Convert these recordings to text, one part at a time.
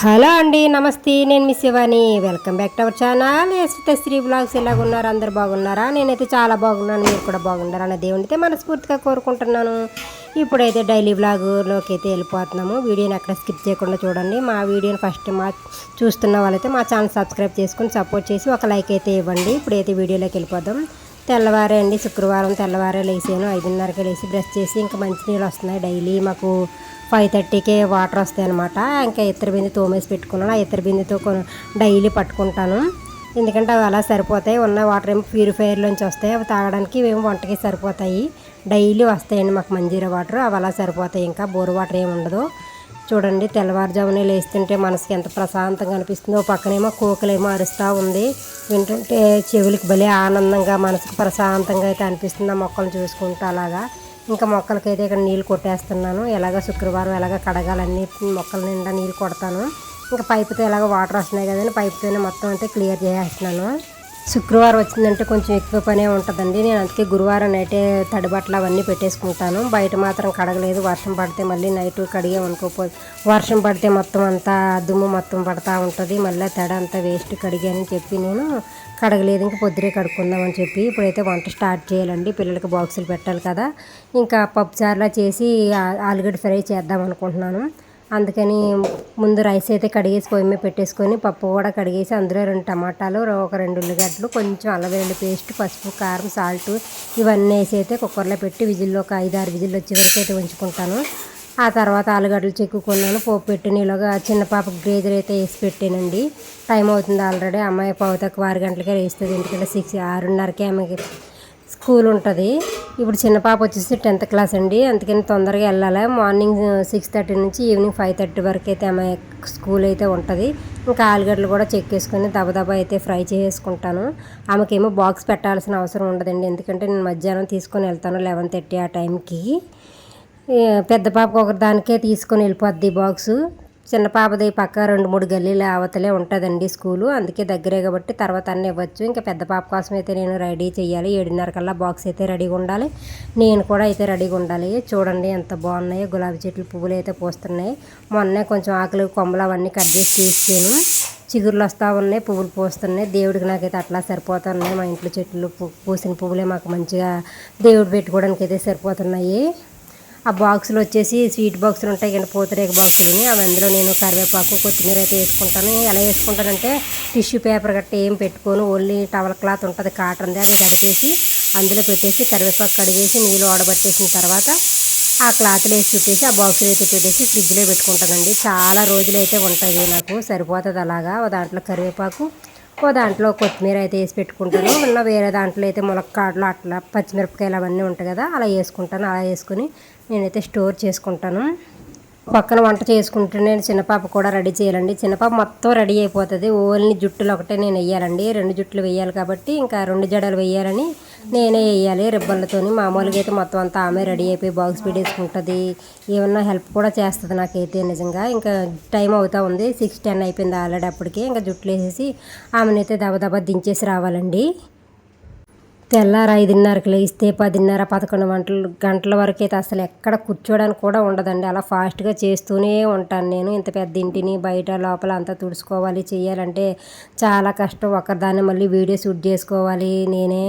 Hello అండి నమస్తే. నేను మీ Shivani. Welcome back to our channel. Esvitha Sri blogs ఎలాగ ఉన్నారు? అందరు బాగున్నారా? నేనైతే చాలా బాగున్నాను. మీరు కూడా బాగున్నారా అన్న దేవునితే మనస్ఫూర్తిగా కోరుకుంటున్నాను. ఇప్పుడైతే డైలీ బ్లాగ్లోకి అయితే వెళ్ళిపోతున్నాము. వీడియోని అక్కడ స్కిప్ చేయకుండా చూడండి. మా వీడియోని ఫస్ట్ మా చూస్తున్న వాళ్ళైతే మా ఛానల్ సబ్స్క్రైబ్ చేసుకుని సపోర్ట్ చేసి ఒక లైక్ అయితే ఇవ్వండి. ఇప్పుడైతే వీడియోలోకి వెళ్ళిపోదాం. తెల్లవారే అండి. శుక్రవారం తెల్లవారే లేసాను ఐదున్నరకే లేచి బ్రష్ చేసి ఇంకా మంచినీళ్ళు వస్తున్నాయి. డైలీ మాకు ఫైవ్ థర్టీకే వాటర్ వస్తాయి అనమాట ఇంకా ఇతర బిందె తోమేసి పెట్టుకున్నాను. ఆ ఇతర బిందెతో డైలీ పట్టుకుంటాను. ఎందుకంటే అవి అలా సరిపోతాయి. ఉన్న వాటర్ ఏమో ప్యూరిఫైయర్లోంచి వస్తాయి. అవి తాగడానికి ఏమో వంటకి సరిపోతాయి. డైలీ వస్తాయండి మాకు మంజీరా వాటర్. అవి అలా సరిపోతాయి. ఇంకా బోర్ వాటర్ ఏమి ఉండదు. చూడండి తెల్లవారుజామునే లేస్తుంటే మనసుకి ఎంత ప్రశాంతంగా అనిపిస్తుందో. పక్కనేమో కోకలేమో అరుస్తూ ఉంది. వింటుంటే చెవులకి భలే ఆనందంగా మనసుకు ప్రశాంతంగా అయితే అనిపిస్తుంది. ఆ మొక్కలు చూసుకుంటూ అలాగా. ఇంకా మొక్కలకైతే ఇక్కడ నీళ్ళు కొట్టేస్తున్నాను. ఎలాగ శుక్రవారం ఎలాగ కడగాలన్నీ మొక్కల నిండా నీళ్ళు కొడతాను. ఇంకా పైపుతో ఎలాగ వాటర్ వస్తున్నాయి కదండి పైపుతోనే మొత్తం అంతా క్లియర్ చేసేస్తున్నాను. శుక్రవారం వచ్చిందంటే కొంచెం ఎక్కువ పనే ఉంటుందండి. నేను అందుకే గురువారం నైటే తడిబట్టలు అవన్నీ పెట్టేసుకుంటాను. బయట మాత్రం కడగలేదు. వర్షం పడితే మళ్ళీ నైట్ కడిగే అనుకోపో వర్షం పడితే మొత్తం అంతా దుమ్ము మొత్తం పడతా ఉంటుంది. మళ్ళీ తడ అంతా వేస్ట్ కడిగాని చెప్పి నేను కడగలేదు. ఇంకా పొద్దునే కడుక్కుందామని చెప్పి ఇప్పుడైతే వంట స్టార్ట్ చేయాలండి. పిల్లలకి బాక్సులు పెట్టాలి కదా. ఇంకా పప్పు చారులా చేసి ఆలుగడ్డ ఫ్రై చేద్దాం అనుకుంటున్నాను. అందుకని ముందు రైస్ అయితే కడిగేసి పొయ్యి మీద పెట్టేసుకొని పప్పు కూడా కడిగేసి అందులో రెండు టమాటాలు ఒక రెండు ఉల్లిగడ్డలు కొంచెం అల్లం వెల్లుల్లి పేస్ట్ పసుపు కారం సాల్ట్ ఇవన్నీ వేసి అయితే కుక్కర్లో పెట్టి విజిల్లో ఒక ఐదు ఆరు విజిల్లు వచ్చే వరకు అయితే ఉంచుకుంటాను. ఆ తర్వాత ఆలుగడ్డలు చెక్కుకున్నాను పోపు పెట్టినలోగా చిన్న పాపకు గ్రేజర్ అయితే వేసి పెట్టానండి. టైం అవుతుంది ఆల్రెడీ అమ్మాయి పావు ఆరు గంటలకే వేస్తుంది ఎందుకంటే సిక్స్ ఆరున్నరకే ఆమెకి స్కూల్ ఉంటుంది. ఇప్పుడు చిన్న పాప వచ్చేసి టెన్త్ క్లాస్ అండి. అందుకని తొందరగా వెళ్ళాలి. మార్నింగ్ సిక్స్ థర్టీ నుంచి ఈవినింగ్ ఫైవ్ థర్టీ వరకు అయితే ఆమె స్కూల్ అయితే ఉంటుంది. ఇంకా ఆలుగడ్డలు కూడా చెక్ చేసుకొని దబదబా అయితే ఫ్రై చేసుకుంటాను. ఆమెకేమో బాక్స్ పెట్టాల్సిన అవసరం ఉండదండి. ఎందుకంటే నేను మధ్యాహ్నం తీసుకొని వెళ్తాను లెవెన్ థర్టీ ఆ టైంకి పెద్ద పాపకు ఒక దానికే తీసుకొని వెళ్ళిపోద్ది బాక్సు. చిన్న పాపది పక్క రెండు మూడు గల్లీల అవతలే ఉంటుందండి స్కూలు. అందుకే దగ్గరే కాబట్టి తర్వాత అన్నీ ఇవ్వచ్చు. ఇంకా పెద్ద పాప కోసం అయితే నేను రెడీ చేయాలి ఏడున్నర కల్లా బాక్స్ అయితే రెడీగా ఉండాలి. నేను కూడా అయితే రెడీగా ఉండాలి. చూడండి ఎంత బాగున్నాయో. గులాబీ చెట్లు పువ్వులు అయితే పూస్తున్నాయి. మొన్నే కొంచెం ఆకులు కొమ్మలు అవన్నీ కట్ చేసి తీసాను చిగుర్లు వస్తూ ఉన్నాయి పువ్వులు పూస్తున్నాయి. దేవుడికి నాకైతే అట్లా సరిపోతున్నాయి. మా ఇంట్లో చెట్లు పూసిన పువ్వులే మాకు మంచిగా దేవుడు పెట్టుకోవడానికి అయితే సరిపోతున్నాయి. ఆ బాక్సులు వచ్చేసి స్వీట్ బాక్సులు ఉంటాయి కానీ పూతరేక బాక్సులు అవి అందులో నేను కరివేపాకు కొత్తిమీర అయితే వేసుకుంటాను. ఎలా వేసుకుంటానంటే టిష్యూ పేపర్ గట్ట ఏం పెట్టుకోను. ఓన్లీ టవల్ క్లాత్ ఉంటుంది కాటన్ది అది కడిగేసి అందులో పెట్టేసి కరివేపాకు కడిగేసి నీళ్ళు ఓడబట్టేసిన తర్వాత ఆ క్లాత్లో వేసి చుట్టేసి ఆ బాక్సులు అయితే పెట్టేసి ఫ్రిడ్జ్లో పెట్టుకుంటానండి. చాలా రోజులు అయితే ఉంటుంది నాకు సరిపోతుంది అలాగా. దాంట్లో కరివేపాకు ఓ దాంట్లో కొత్తిమీర అయితే వేసి పెట్టుకుంటాను. మళ్ళీ వేరే దాంట్లో అయితే ములక్కాడలు అట్లా పచ్చిమిరపకాయలు అవన్నీ ఉంటాయి కదా అలా వేసుకుంటాను. అలా వేసుకుని నేనైతే స్టోర్ చేసుకుంటాను. పక్కన వంట చేసుకుంటే నేను చిన్నపాప కూడా రెడీ చేయాలండి. చిన్నపాప మొత్తం రెడీ అయిపోతుంది. ఓన్లీ జుట్టులు ఒకటే నేను వేయాలండి. రెండు జుట్లు వేయాలి కాబట్టి ఇంకా రెండు జడలు వేయాలని నేనే వేయాలి రిబ్బన్లతో మామూలుగా అయితే మొత్తం అంతా ఆమె రెడీ అయిపోయి బాక్స్ పెట్టేసుకుంటుంది. ఏమన్నా హెల్ప్ కూడా చేస్తుంది నాకైతే నిజంగా. ఇంకా టైం అవుతా ఉంది. సిక్స్ టెన్ అయిపోయింది ఆల్రెడీ అప్పటికే. ఇంకా జుట్లు వేసేసి ఆమెనైతే దబదబా దించేసి రావాలండి. తెల్లారు ఐదున్నరకు లేస్తే పదిన్నర పదకొండు గంటలు గంటల వరకు అయితే అసలు ఎక్కడ కూర్చోడానికి కూడా ఉండదండి. అలా ఫాస్ట్గా చేస్తూనే ఉంటాను నేను. ఇంత పెద్ద ఇంటిని బయట లోపల అంతా తుడుచుకోవాలి చేయాలంటే చాలా కష్టం. ఒకదాన్ని మళ్ళీ వీడియో షూట్ చేసుకోవాలి. నేనే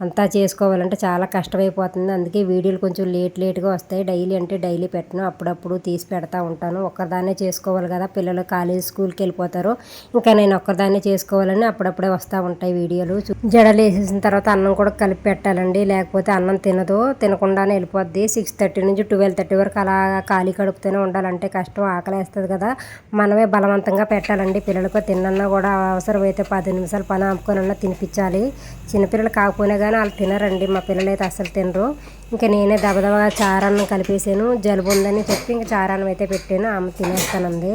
అంతా చేసుకోవాలంటే చాలా కష్టమైపోతుంది. అందుకే వీడియోలు కొంచెం లేట్ లేట్గా వస్తాయి. డైలీ అంటే డైలీ పెట్టను. అప్పుడప్పుడు తీసి పెడతా ఉంటాను. ఒక్కదాన్నే చేసుకోవాలి కదా. పిల్లలు కాలేజ్ స్కూల్కి వెళ్ళిపోతారు. ఇంకా నేను ఒక్కదాన్నే చేసుకోవాలని అప్పుడప్పుడే వస్తూ ఉంటాయి వీడియోలు. జడలు వేసేసిన తర్వాత అన్నం కూడా కలిపి పెట్టాలండి. లేకపోతే అన్నం తినదు తినకుండానే వెళ్ళిపోద్ది. సిక్స్ థర్టీ నుంచి ట్వెల్వ్ థర్టీ వరకు అలా ఖాళీ కడుపుతూనే ఉండాలంటే కష్టం. ఆకలేస్తుంది కదా. మనమే బలవంతంగా పెట్టాలండి. పిల్లలకు తిన్నన్నా కూడా అవసరమైతే పది నిమిషాలు పని ఆపుకొనన్నా తినిపించాలి. చిన్నపిల్లలు కాకపోయినా కానీ వాళ్ళు తినరండి మా పిల్లలు అయితే అసలు తినరు. ఇంకా నేనే దబదబా చారాన్నం కలిపేసాను జలుబు ఉందని చెప్పి ఇంకా చారాన్నం అయితే పెట్టాను ఆమె తినేస్తానంది.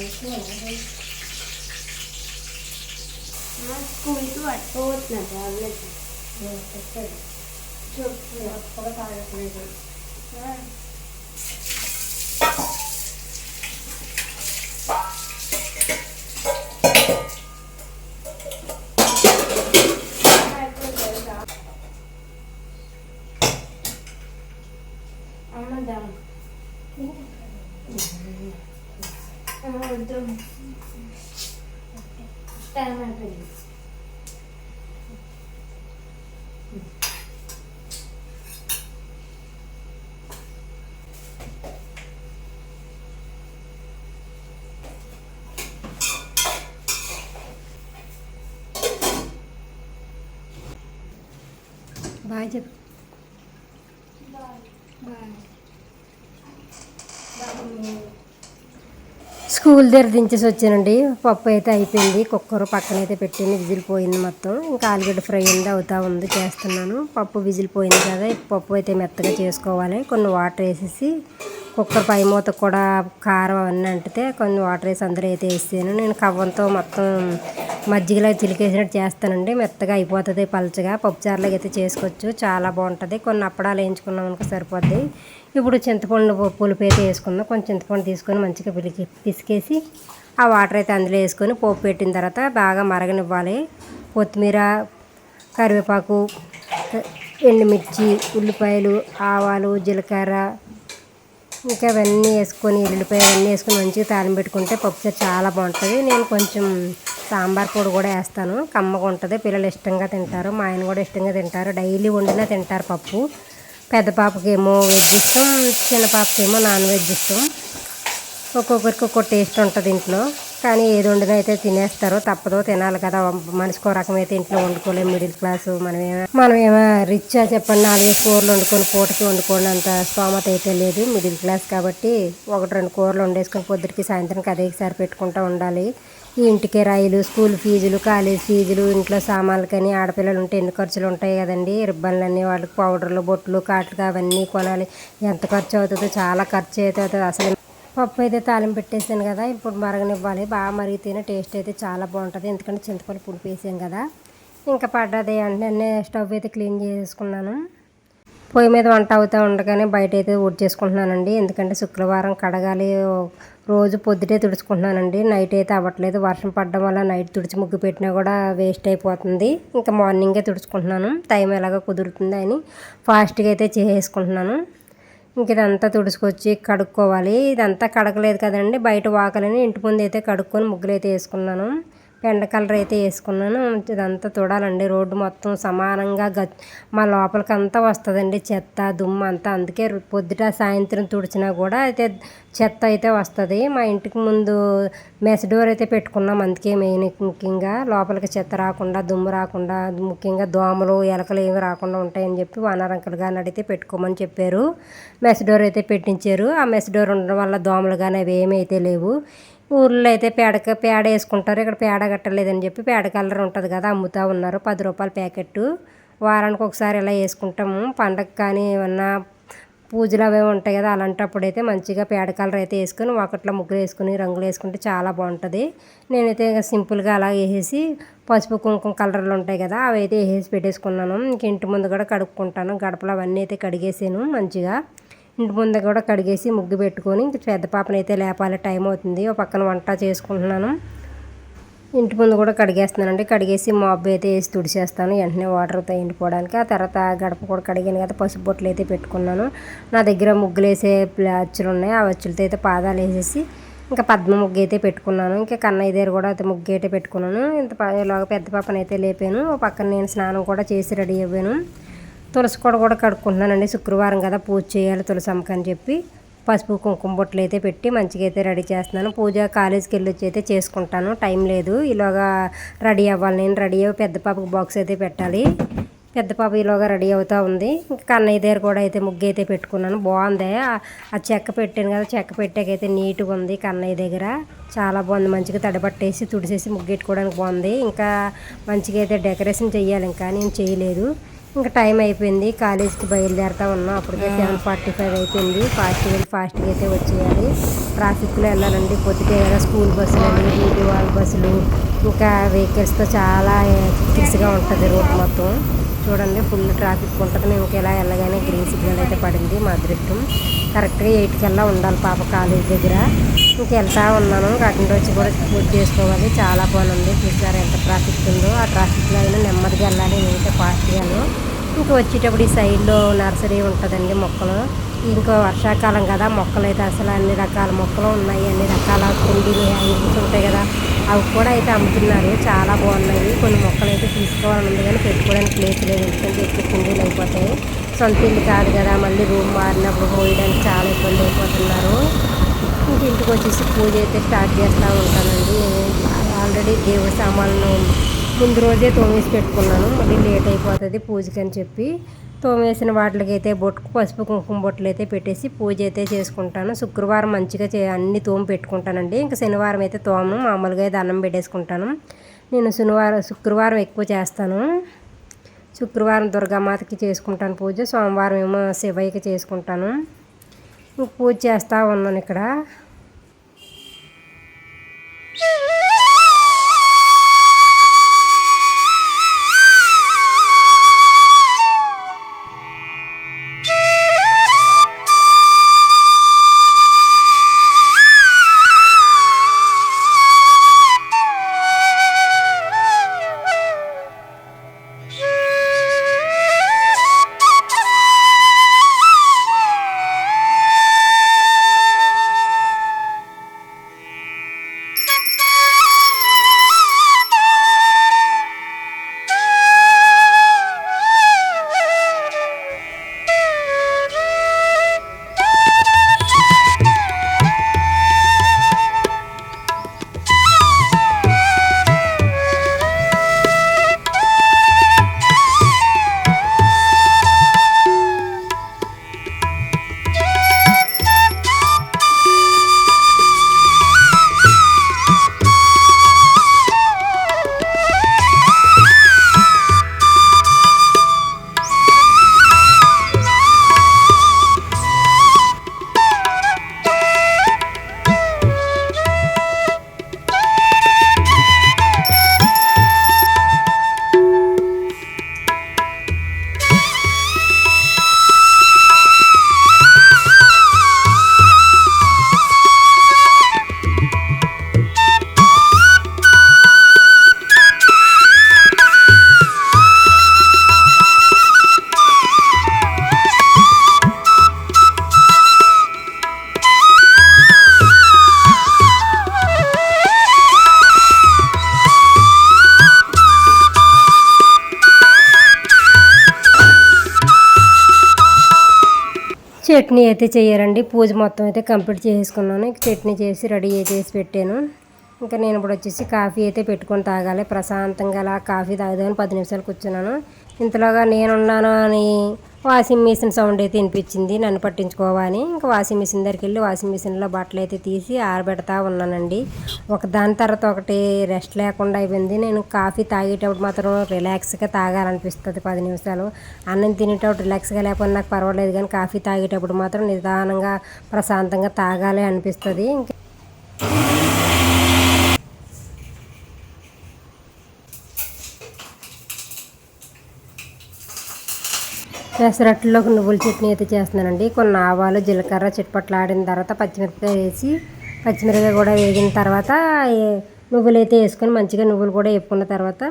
వేసినాను చెప్పి స్కూల్కి పట్టుకోవచ్చున్నా టాబ్లెట్ చెప్పు కూడా తాగట్లేదు అమ్మదా వద్దు టైం అయిపోయింది బాగా చెప్పు స్కూల్ దగ్గర దించేసి వచ్చానండి. పప్పు అయితే అయిపోయింది. కుక్కర్ పక్కన అయితే పెట్టింది విజిల్ పోయింది మొత్తం. ఇంకా ఆలుగడ్డ ఫ్రై ఉంది అవుతా ఉంది చేస్తున్నాను. పప్పు విజిల్ పోయింది కదా పప్పు అయితే మెత్తగా చేసుకోవాలి. కొన్ని వాటర్ వేసేసి కుక్కర్ పై మూత కూడా కారం అవన్నీ అంటితే కొన్ని వాటర్ వేసి అందరూ అయితే వేసాను నేను కవ్వంతో మొత్తం మజ్జిగలో చిలికేసినట్టు చేస్తానండి. మెత్తగా అయిపోతుంది పలచగా. పప్పుచారులాగా అయితే చేసుకోవచ్చు. చాలా బాగుంటుంది. కొన్ని అప్పడాలు వేయించుకున్నాం అనుకో సరిపోద్ది. ఇప్పుడు చింతపండు పులుపు అయితే వేసుకుందాం. కొంచెం చింతపండు తీసుకొని మంచిగా పిలికి పిసికేసి ఆ వాటర్ అయితే అందులో వేసుకొని పోపు పెట్టిన తర్వాత బాగా మరగనివ్వాలి. కొత్తిమీర కరివేపాకు ఎండుమిర్చి ఉల్లిపాయలు ఆవాలు జీలకర్ర ఇంకా అవన్నీ వేసుకొని ఎల్లుల్లిపాయ అవన్నీ వేసుకొని మంచిగా తాలింపు పెట్టుకుంటే పప్పుచారు చాలా బాగుంటుంది. నేను కొంచెం సాంబార్ పొడి కూడా వేస్తాను. కమ్మగా ఉంటుంది. పిల్లలు ఇష్టంగా తింటారు. మా ఆయన కూడా ఇష్టంగా తింటారు. డైలీ వండినా తింటారు పప్పు. పెద్ద పాపకేమో వెజ్ ఇష్టం చిన్న పాపకేమో నాన్ వెజ్ ఇష్టం. ఒక్కొక్కరికి ఒక్కో టేస్ట్ ఉంటుంది ఇంట్లో. కానీ ఏది వండినా అయితే తినేస్తారు. తప్పదో తినాలి కదా. మనిషికి ఒక రకం అయితే ఇంట్లో వండుకోలేము మిడిల్ క్లాస్ మనమేమో మనమేమో రిచ్చా చెప్పండి నాలుగే కూరలు వండుకొని పూటకి వండుకోండి అంత స్తోమత అయితే లేదు. మిడిల్ క్లాస్ కాబట్టి ఒకటి రెండు కూరలు వండేసుకొని పొద్దుటికి సాయంత్రానికి అదే సారి పెట్టుకుంటూ ఉండాలి. ఈ ఇంటికి రాయిలు స్కూల్ ఫీజులు కాలేజ్ ఫీజులు ఇంట్లో సామాన్లకని ఆడపిల్లలు ఉంటే ఎన్ని ఖర్చులు ఉంటాయి కదండి? రిబ్బన్లన్నీ వాళ్ళకి పౌడర్లు బొట్లు కాట్లు అవన్నీ కొనాలి. ఎంత ఖర్చు అవుతుందో చాలా ఖర్చు అవుతుంది. అసలు పప్పు అయితే తాలింపు పెట్టేసాను కదా ఇప్పుడు మరగనివ్వాలి. బాగా మరిగితేనే టేస్ట్ అయితే చాలా బాగుంటుంది. ఎందుకంటే చింతపండు పులుపు వేసాం కదా. ఇంకా పడ్డది అంటే స్టవ్ అయితే క్లీన్ చేసుకున్నాను. పొయ్యి మీద వంట అవుతూ ఉండగానే బయట అయితే ఊడ్ చేసుకుంటున్నానండి. ఎందుకంటే శుక్రవారం కడగాలి రోజు పొద్దుటే తుడుచుకుంటున్నానండి. నైట్ అయితే అవ్వట్లేదు. వర్షం పడడం వల్ల నైట్ తుడిచి ముగ్గు పెట్టినా కూడా వేస్ట్ అయిపోతుంది. ఇంకా మార్నింగే తుడుచుకుంటున్నాను. టైం ఎలాగో కుదురుతుంది అని ఫాస్ట్గా అయితే చేసుకుంటున్నాను. ఇంక ఇదంతా తుడుచుకొచ్చి కడుక్కోవాలి. ఇదంతా కడగలేదు కదండి. బయట వాకలని ఇంటి ముందు అయితే కడుక్కొని ముగ్గులు అయితే వేసుకున్నాను. పెండ కలర్ అయితే వేసుకున్నాను. ఇదంతా తుడాలండి. రోడ్డు మొత్తం సమానంగా గ మా లోపలికి అంతా వస్తుందండి చెత్త దుమ్ము అంతా. అందుకే రో- పొద్దుట సాయంత్రం తుడిచినా కూడా అయితే చెత్త అయితే వస్తుంది. మా ఇంటికి ముందు మెస్ డోర్ అయితే పెట్టుకున్నాం. అందుకే మెయిన్ ముఖ్యంగా లోపలికి చెత్త రాకుండా దుమ్ము రాకుండా ముఖ్యంగా దోమలు ఎలకలు ఏమి రాకుండా ఉంటాయని చెప్పి వానరంకలు గారిని అడిగితే పెట్టుకోమని చెప్పారు. మెస్ డోర్ అయితే పెట్టించారు. ఆ మెస్ డోర్ ఉండడం వల్ల దోమలు కానీ అవి ఏమీ అయితే లేవు. ఊర్లో అయితే పేడక పేడ వేసుకుంటారు. ఇక్కడ పేడ కట్టలేదని చెప్పి పేడ కలర్ ఉంటుంది కదా అమ్ముతూ ఉన్నారు. పది రూపాయల ప్యాకెట్ వారానికి ఒకసారి ఇలా వేసుకుంటాము. పండగ కానీ ఏమన్నా పూజలు అవి ఉంటాయి కదా అలాంటప్పుడు అయితే మంచిగా పేడ కలర్ అయితే వేసుకొని ఒకట్లో ముగ్గులు వేసుకుని రంగులు వేసుకుంటే చాలా బాగుంటుంది. నేనైతే ఇంకా సింపుల్గా అలా వేసేసి పసుపు కుంకుమ కలర్లు ఉంటాయి కదా అవి అయితే వేసేసి పెట్టేసుకున్నాను. ఇంక ఇంటి ముందు కూడా కడుక్కుంటాను. గడపలు అవన్నీ అయితే కడిగేసాను మంచిగా. ఇంటి ముందు కూడా కడిగేసి ముగ్గు పెట్టుకొని ఇంక పెద్ద పాపనైతే లేపాలి టైం అవుతుంది. ఒక పక్కన వంట చేసుకుంటున్నాను. ఇంటి ముందు కూడా కడిగేస్తున్నానండి. కడిగేసి మాబ్ అయితే వేసి తుడిచేస్తాను. వెంటనే వాటర్తో ఎండిపోవడానికి. ఆ తర్వాత గడప కూడా కడిగాను కదా పసుపు బొట్లు అయితే పెట్టుకున్నాను. నా దగ్గర ముగ్గులు వేసే అచ్చులు ఉన్నాయి. ఆ అచ్చులతో అయితే పాదాలు వేసేసి ఇంకా పద్మ ముగ్గు అయితే పెట్టుకున్నాను. ఇంకా కన్నయ్య దగ్గర కూడా అయితే ముగ్గు అయితే పెట్టుకున్నాను. ఇంత ఇలాగ పెద్ద పాపనైతే లేపాను. పక్కన నేను స్నానం కూడా చేసి రెడీ అయ్యాను తులసి కూడా కూడా కడుక్కుంటున్నానండి. శుక్రవారం కదా పూజ చేయాలి తులసమ్మకి అని చెప్పి. పసుపు కుంకుమ బొట్లు అయితే పెట్టి మంచిగా అయితే రెడీ చేస్తున్నాను. పూజ కాలేజీకి వెళ్ళి వచ్చి అయితే చేసుకుంటాను. టైం లేదు. ఇలాగా రెడీ అవ్వాలి. నేను రెడీ అయ్యి పెద్ద పాపకు బాక్స్ అయితే పెట్టాలి. పెద్ద పాప ఈలోగా రెడీ అవుతూ ఉంది. ఇంకా కన్నయ్య దగ్గర కూడా అయితే ముగ్గు అయితే పెట్టుకున్నాను. బాగుంది. ఆ- ఆ చెక్క పెట్టాను కదా చెక్క పెట్టాకైతే నీట్గా ఉంది కన్నయ్య దగ్గర. చాలా బాగుంది. మంచిగా తడబట్టేసి తుడిసేసి ముగ్గు పెట్టుకోవడానికి బాగుంది. ఇంకా మంచిగా అయితే డెకరేషన్ చేయాలి ఇంకా నేను చేయలేదు. ఇంకా టైం అయిపోయింది కాలేజీకి బయలుదేరుతా ఉన్నాం అప్పటికే సెవెన్ ఫార్టీ ఫైవ్ అయిపోయింది. ఫాస్ట్ వెళ్ళి ఫాస్ట్గా అయితే వచ్చేయాలి. ట్రాఫిక్లో వెళ్ళాలండి పొద్దుటే కదా స్కూల్ బస్సులు అని డ్యూటీ వాళ్ళ బస్సులు ఇంకా వెహికల్స్తో చాలా ఫిక్స్గా ఉంటుంది రోడ్ మొత్తం. చూడండి ఫుల్ ట్రాఫిక్ ఉంటుంది. మేము ఇలా వెళ్ళగానే గ్రీన్ సిగ్నల్ అయితే పడింది మా అదృష్టం. కరెక్ట్గా ఎయిట్కి వెళ్ళా ఉండాలి పాప కాలేజ్ దగ్గర. ఇంక వెళ్తా ఉన్నాను ఇంకా అటు నుంచి వచ్చి కూడా బుక్ చేసుకోవాలి. చాలా పని ఉంది. చూసారు ఎంత ట్రాఫిక్ ఉందో. ఆ ట్రాఫిక్లో అయినా నెమ్మదిగా వెళ్ళాలి. నేనైతే ఫాస్ట్గాను ఇంకా వచ్చేటప్పుడు ఈ సైడ్లో నర్సరీ ఉంటుందండి మొక్కలు. ఇంకో వర్షాకాలం కదా. మొక్కలు అయితే అసలు అన్ని రకాల మొక్కలు ఉన్నాయి. అన్ని రకాల కుండీలు హ్యాంగింగ్స్ ఉంటాయి కదా. అవి కూడా అయితే అమ్ముతున్నారు. చాలా బాగున్నాయి. కొన్ని మొక్కలు అయితే తీసుకోవాలని ఉంది కానీ పెట్టుకోవడానికి ప్లేస్ లేదు. ఎందుకంటే ఎక్కువ కుండీలు అయిపోతాయి. సొంత ఇల్లు కాదు కదా. మళ్ళీ రూమ్ మారినప్పుడు పోయడానికి చాలా ఇబ్బంది అయిపోతున్నారు. ఇంక ఇంటికి వచ్చేసి పూజ అయితే స్టార్ట్ చేస్తూ ఉంటానండి. ఆల్రెడీ దేవ సామాన్లు ముందు రోజే తోమేసి పెట్టుకున్నాను. మళ్ళీ లేట్ అయిపోతుంది పూజకి అని చెప్పి. తోమేసిన వాటికి అయితే బొట్టుకు పసుపు కుంకుమ బొట్టలు అయితే పెట్టేసి పూజ అయితే చేసుకుంటాను. శుక్రవారం మంచిగా చే అన్ని తోమ పెట్టుకుంటానండి. ఇంకా శనివారం అయితే తోమను. మామూలుగా అయితే అన్నం పెట్టేసుకుంటాను. నేను శనివారం శుక్రవారం ఎక్కువ చేస్తాను. శుక్రవారం దుర్గామాతకి చేసుకుంటాను పూజ. సోమవారం ఏమో శివయ్యకి చేసుకుంటాను. పూజ చేస్తూ ఉన్నాను ఇక్కడ. చట్నీ అయితే చేయాలండి పూజ మొత్తం అయితే కంప్లీట్ చేసుకున్నాను చట్నీ చేసి రెడీ చేసి పెట్టాను. ఇంకా నేను ఇప్పుడు వచ్చేసి కాఫీ అయితే పెట్టుకొని తాగాలి. ప్రశాంతంగా అలా కాఫీ తాగుదామని పది నిమిషాలు కూర్చున్నాను. ఇంతలోగా నేనున్నాను అని వాషింగ్ మిషన్ సౌండ్ అయితే వినిపించింది. నన్ను పట్టించుకోవని ఇంకా వాషింగ్ మిషన్ దగ్గరికి వెళ్ళి వాషింగ్ మిషన్లో బట్టలు అయితే తీసి ఆరబెడతా ఉన్నానండి. ఒక దాని తర్వాత ఒకటి రెస్ట్ లేకుండా అయిపోయింది. నేను కాఫీ తాగేటప్పుడు మాత్రం రిలాక్స్గా తాగాలనిపిస్తుంది పది నిమిషాలు. అన్నం తినేటప్పుడు రిలాక్స్గా లేకపోతే నాకు పర్వాలేదు కానీ కాఫీ తాగేటప్పుడు మాత్రం నిదానంగా ప్రశాంతంగా తాగాలి అనిపిస్తుంది. ఇంకా పెసరట్లోకి నువ్వుల చట్నీ అయితే చేస్తున్నానండి. కొన్ని ఆవాలు జీలకర్ర చిట్పట్లు ఆడిన తర్వాత పచ్చిమిరపకాయ వేసి పచ్చిమిరపకాయ కూడా వేగిన తర్వాత నువ్వులైతే నువ్వులు అయితే వేసుకొని మంచిగా నువ్వులు కూడా వేపుకున్న తర్వాత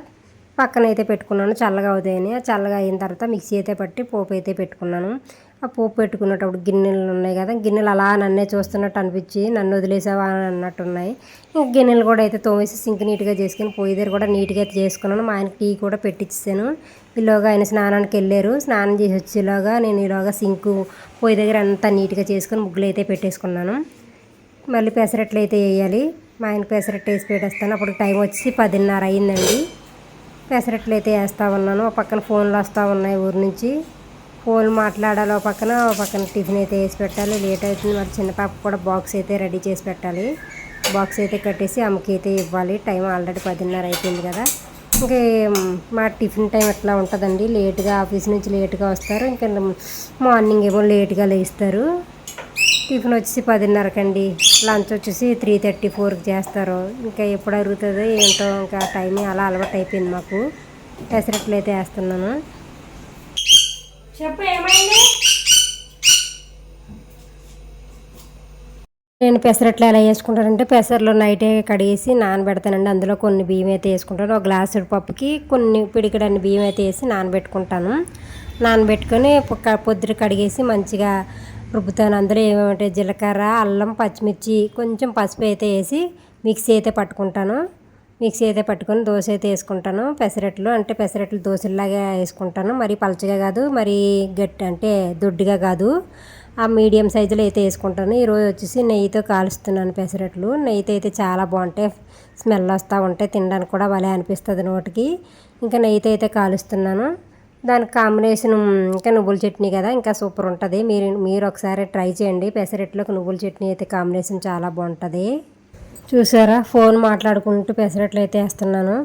పక్కన అయితే పెట్టుకున్నాను. చల్లగా అవుతాయని. చల్లగా అయిన తర్వాత మిక్సీ అయితే పట్టి పోపు అయితే పెట్టుకున్నాను. ఆ పోపు పెట్టుకున్నప్పుడు గిన్నెలు ఉన్నాయి కదా గిన్నెలు అలా నన్నే చూస్తున్నట్టు అనిపించి నన్ను వదిలేసావా అని అన్నట్టు ఉన్నాయి ఇంక గిన్నెలు కూడా అయితే తోమేసి సింక్ నీట్గా చేసుకుని పోయి దగ్గర కూడా నీట్గా అయితే చేసుకున్నాను. మా ఆయనకి టీ కూడా పెట్టించాను ఈలోగా ఆయన స్నానానికి వెళ్ళారు. స్నానం చేసి వచ్చేలాగా నేను ఈలోగా సింకు పోయి దగ్గర అంతా నీట్గా చేసుకొని ముగ్గులు అయితే పెట్టేసుకున్నాను. మళ్ళీ పెసరట్లు అయితే వేయాలి. మా ఆయన పెసరట్టు వేసి పెట్టేస్తాను. అప్పుడు టైం వచ్చి పదిన్నర అయిందండి. పెసరట్లు అయితే వేస్తూ ఉన్నాను. పక్కన ఫోన్లు వస్తూ ఉన్నాయి ఊరి నుంచి. ఫోన్ మాట్లాడాలి పక్కన ఓ పక్కన టిఫిన్ అయితే వేసి పెట్టాలి. లేట్ అవుతుంది మరి చిన్న పాప కూడా బాక్స్ అయితే రెడీ చేసి పెట్టాలి. బాక్స్ అయితే కట్టేసి అమ్మకి అయితే ఇవ్వాలి. టైం ఆల్రెడీ పదిన్నర అయిపోయింది కదా. ఇంకా మా టిఫిన్ టైం ఎట్లా ఉంటుందండి? లేట్గా ఆఫీస్ నుంచి లేట్గా వస్తారు. ఇంకా మార్నింగ్ ఏమో లేట్గా లేస్తారు. టిఫిన్ వచ్చేసి పదిన్నరకండి. లంచ్ వచ్చేసి త్రీ థర్టీ ఫోర్కి చేస్తారు. ఇంకా ఎప్పుడు అరుగుతుందో ఏంటో ఇంకా టైం అలా అలవాటు అయిపోయింది మాకు. పెసరట్లు అయితే వేస్తున్నాను. చెప్పు ఏమైంది? నేను పెసరట్లు ఎలా వేసుకుంటానంటే పెసర్లు నైటే కడిగేసి నానబెడతానండి. అందులో కొన్ని బియ్యం అయితే వేసుకుంటాను. ఒక గ్లాసు పప్పుకి కొన్ని పిడికడన్ని బియ్యం అయితే వేసి నానబెట్టుకుంటాను. నానబెట్టుకొని పొద్దున కడిగేసి మంచిగా రుబ్బుతాను. అందులో ఏమంటే జీలకర్ర అల్లం పచ్చిమిర్చి కొంచెం పసుపు అయితే వేసి మిక్సీ అయితే పట్టుకుంటాను. మిక్సీ అయితే పట్టుకొని దోశ అయితే వేసుకుంటాను. పెసరట్లు అంటే పెసరట్లు దోశలాగా వేసుకుంటాను. మరి పలచగా కాదు మరి గట్టి అంటే దొడ్డుగా కాదు. ఆ మీడియం సైజులో అయితే వేసుకుంటాను. ఈరోజు వచ్చేసి నెయ్యితో కాలుస్తున్నాను పెసరట్లు. నెయ్యితో అయితే చాలా బాగుంటాయి. స్మెల్ వస్తూ ఉంటాయి తినడానికి కూడా భలే అనిపిస్తుంది నోటికి. ఇంకా నెయ్యితో అయితే కాలుస్తున్నాను. దానికి కాంబినేషన్ ఇంకా నువ్వుల చట్నీ కదా ఇంకా సూపర్ ఉంటుంది. మీరు మీరు ఒకసారి ట్రై చేయండి. పెసరట్లోకి నువ్వుల చట్నీ అయితే కాంబినేషన్ చాలా బాగుంటుంది. చూసారా? ఫోన్ మాట్లాడుకుంటూ పెసరట్లు అయితే వేస్తున్నాను.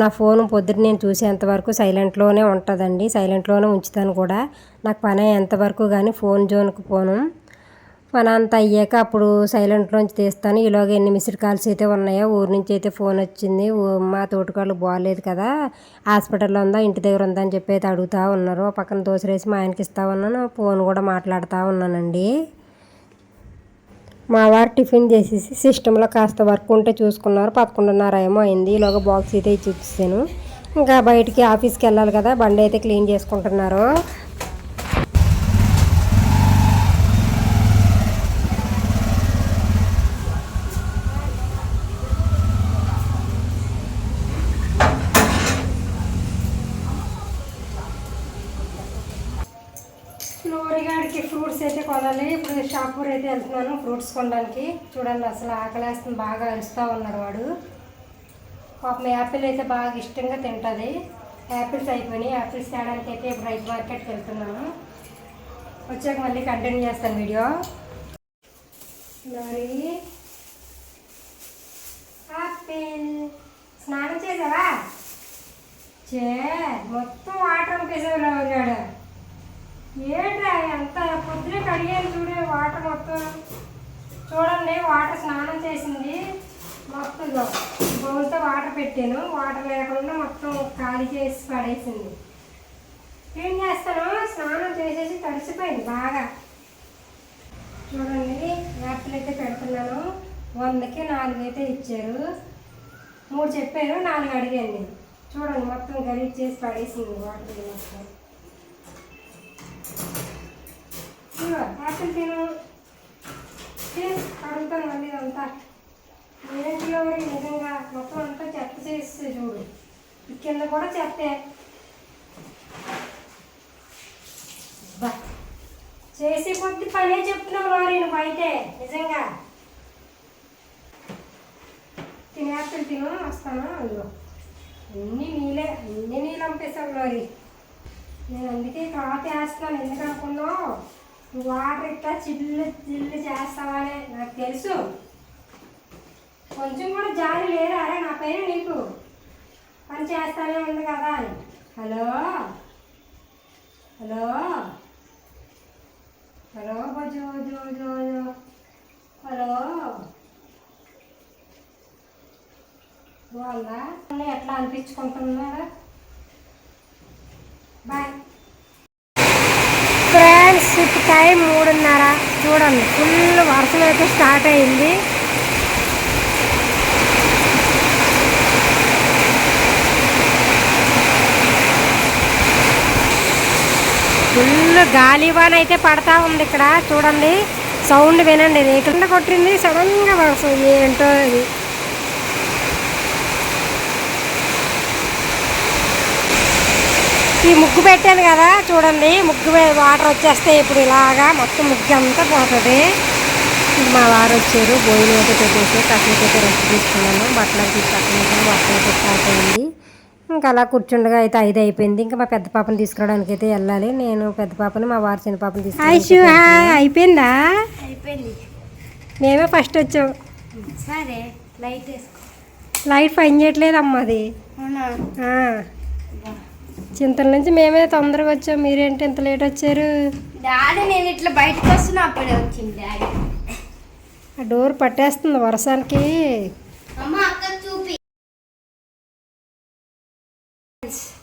నా ఫోన్ పొద్దున్న నేను చూసేంతవరకు సైలెంట్లోనే ఉంటుందండి. సైలెంట్లోనే ఉంచుతాను కూడా. నాకు పని అయ్యేంతవరకు కానీ ఫోన్ జోన్కి పోను. పని అంతా అయ్యాక అప్పుడు సైలెంట్లోంచి తీస్తాను. ఈలోగా ఎన్ని మిస్డ్ కాల్స్ అయితే ఉన్నాయో ఊరి నుంచి అయితే ఫోన్ వచ్చింది. మా తోటికాళ్ళు బాగాలేదు కదా. హాస్పిటల్లో ఉందా ఇంటి దగ్గర ఉందా అని చెప్పి అయితే అడుగుతూ ఉన్నారు. పక్కన దోసరేసి మా ఆయనకి ఇస్తా ఉన్నాను. ఫోన్ కూడా మాట్లాడుతూ ఉన్నానండి. మా వారు టిఫిన్ చేసేసి సిస్టంలో కాస్త వర్క్ ఉంటే చూసుకున్నారు. పదకొండున్నర ఏమో అయింది. ఇలాగ బాక్స్ అయితే ఇచ్చి ఇంకా బయటికి ఆఫీస్కి వెళ్ళాలి కదా. బండి అయితే క్లీన్ చేసుకుంటున్నారు ఫ్లోరిగాడికి ఫ్రూట్స్ అయితే కొనాలి షాపూర్ అయితే వెళ్తున్నాను. ఫ్రూట్స్ కొనడానికి. చూడండి అసలు ఆకలేస్తుంది బాగా అరుస్తూ ఉన్నాడు వాడు. పాపం యాపిల్ అయితే బాగా ఇష్టంగా తింటుంది. యాపిల్స్ అయిపోయినాయి. యాపిల్స్ తేడానికి అయితే ఇప్పుడు రైతు మార్కెట్కి వెళ్తున్నాను. వచ్చాక మళ్ళీ కంటిన్యూ చేస్తాను వీడియో. మరి యాపిల్. స్నానం చేసావా? చే మొత్తం వాటర్ అంపేసేలా ఉన్నాడు. ఏంట్రా ఎంత పొద్దునే కడిగాను చూడే వాటర్ మొత్తం. చూడండి వాటర్ స్నానం చేసింది. మొత్తం బౌల్తో వాటర్ పెట్టాను. వాటర్ లేకుండా మొత్తం ఖాళీ చేసి పడేసింది. ఏం చేస్తాను? స్నానం చేసేసి తడిసిపోయింది బాగా. చూడండి యాపిల్ అయితే పెడుతున్నాను. వందకి నాలుగు అయితే ఇచ్చారు. మూడు చెప్పారు నాలుగు అడిగాను చూడండి మొత్తం గలీజ్ చేసి పడేసింది వాటర్ మొత్తం. ఆపిల్ తిను తిను, కడుగుతాను మళ్ళీ అంతా ఏంటిలో నిజంగా మొత్తం అంతా చెత్త చేస్తే చూడు. కింద కూడా చెత్తే. చేసే కొద్ది పనే చెప్తున్నావు లోరీ నువ్వు అయితే నిజంగా. తిని తిను వస్తాను అందులో అన్నీ నీళ్ళే అన్నీ నీళ్ళు అంపేశావు లోరీ. నేను అందుకే తర్వాత వేస్తాను ఎందుకు అనుకున్నావు? వాటర్ ఇట్లా చిల్లు చిల్లు చేస్తావాలే నాకు తెలుసు. కొంచెం కూడా జాలి లేదా అరే నా పైన నీకు? పని చేస్తానే ఉంది కదా అని. హలో? హలో? హలో జో జో జో జో హలో? బాగుందా? ఎట్లా అనిపించుకుంటున్నారా? బాయ్. ఇప్పుడు టైం మూడున్నర. చూడండి ఫుల్ వర్షం అయితే స్టార్ట్ అయింది. ఫుల్ గాలివాన్ అయితే పడతా ఉంది ఇక్కడ. చూడండి సౌండ్ వినండి. రేకుండా కొట్టింది సడన్గా వర్షం ఏంటో ఇది. ఈ ముగ్గు పెట్టాను కదా చూడండి. ముగ్గు వాటర్ వచ్చేస్తే ఇప్పుడు ఇలాగా మొత్తం ముగ్గు అంతా పోతుంది. ఇది మా వారు వచ్చారు భోజనం అయితే పెట్టేసి కాసేపు అయితే రెస్ట్ తీసుకున్నాను. బట్టలు అయితే స్టార్ట్ అయింది. ఇంకా అలా కూర్చుండగా అయితే ఐదు అయిపోయింది. ఇంకా మా పెద్ద పాపని తీసుకురావడానికి అయితే వెళ్ళాలి. నేను పెద్ద పాపని మా వారు చిన్న పాపని తీసుకురా అయిపోయిందా? అయిపోయింది. మేమే ఫస్ట్ వచ్చాం. సరే లైట్ లైట్ పని చేయట్లేదు అమ్మ అది. అవునా? ఆ. చింతల నుంచి మేమే తొందరగా వచ్చాం. మీరేంటి ఇంత లేట్ వచ్చారు? డాడీ నేను ఇట్లా బయటకు వస్తున్నా. అప్పుడే వచ్చింది డాడీ. ఆ డోర్ పట్టేస్తుంది వర్షానికి అమ్మ అక్క చూపి.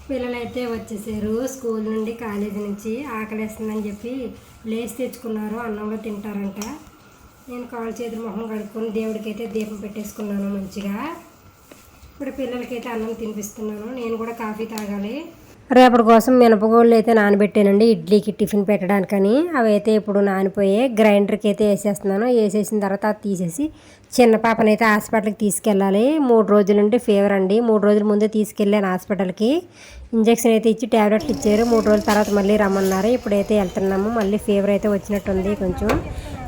పిల్లలు అయితే వచ్చేసారు. స్కూల్ నుండి కాలేజీ నుంచి ఆకలేస్తుందని చెప్పి లేచి తెచ్చుకున్నారు. అన్నంలో తింటారంట. నేను కాలు చేతులు మొహం కడుక్కొని దేవుడికి అయితే దీపం పెట్టేసుకున్నాను మంచిగా. ఇప్పుడు పిల్లలకైతే అన్నం తినిపిస్తున్నాను. నేను కూడా కాఫీ తాగాలి. రేపటి కోసం మినపగోళ్ళు అయితే నానబెట్టానండి. ఇడ్లీకి టిఫిన్ పెట్టడానికని. అవి అయితే ఇప్పుడు నానిపోయే గ్రైండర్కి అయితే వేసేస్తున్నాను. వేసేసిన తర్వాత అది తీసేసి చిన్న పాపనైతే హాస్పిటల్కి తీసుకెళ్ళాలి. మూడు రోజుల నుండి ఫీవర్ అండి. మూడు రోజుల ముందే తీసుకెళ్ళాను హాస్పిటల్కి. ఇంజక్షన్ అయితే ఇచ్చి ట్యాబ్లెట్లు ఇచ్చారు. మూడు రోజుల తర్వాత మళ్ళీ రమ్మన్నారు. ఇప్పుడైతే వెళ్తున్నాము. మళ్ళీ ఫీవర్ అయితే వచ్చినట్టుంది కొంచెం.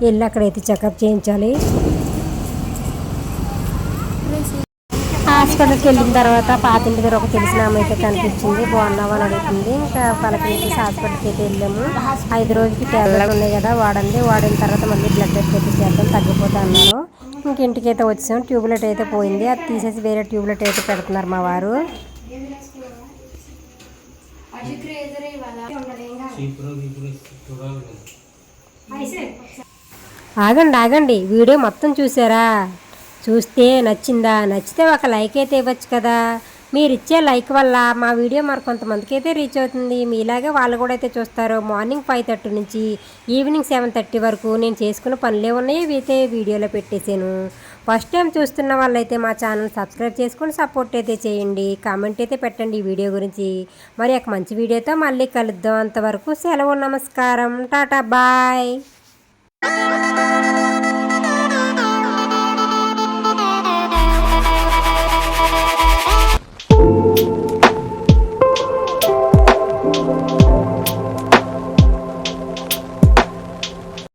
వెళ్ళి అక్కడైతే చెకప్ చేయించాలి. హాస్పిటల్కి వెళ్ళిన తర్వాత పాతింటి దగ్గర ఒక తెలిసిన ఆమె అయితే కనిపించింది. బాగున్నావా అని అడుగుతుంది ఇంకా పలకరించి హాస్పిటల్కి అయితే వెళ్ళాము. ఐదు రోజులకి ట్యాబ్లెట్ ఉన్నాయి కదా వాడండి వాడిన తర్వాత మళ్ళీ బ్లడ్ టెస్ట్ అయితే చేద్దాం తగ్గిపోతా అన్నారు ఇంక ఇంటికి అయితే వచ్చాం ట్యూబ్లెట్ అయితే పోయింది. అది తీసేసి వేరే ట్యూబ్లెట్ అయితే పెడుతున్నారు మా వారు. ఆగండి ఆగండి. వీడియో మొత్తం చూసారా? చూస్తే నచ్చిందా? నచ్చితే ఒక లైక్ అయితే ఇవ్వచ్చు కదా. మీరు ఇచ్చే లైక్ వల్ల మా వీడియో మరి కొంతమందికి అయితే రీచ్ అవుతుంది. మీలాగే వాళ్ళు కూడా అయితే చూస్తారు. మార్నింగ్ ఫైవ్ థర్టీ నుంచి ఈవినింగ్ సెవెన్ థర్టీ వరకు నేను చేసుకున్న పనులే ఉన్నాయి. అయితే వీడియోలో పెట్టేశాను. ఫస్ట్ టైం చూస్తున్న వాళ్ళైతే మా ఛానల్ సబ్స్క్రైబ్ చేసుకొని సపోర్ట్ అయితే చేయండి. కామెంట్ అయితే పెట్టండి ఈ వీడియో గురించి. మరి ఒక మంచి వీడియోతో మళ్ళీ కలుద్దాం అంతవరకు సెలవు నమస్కారం. Tata bye.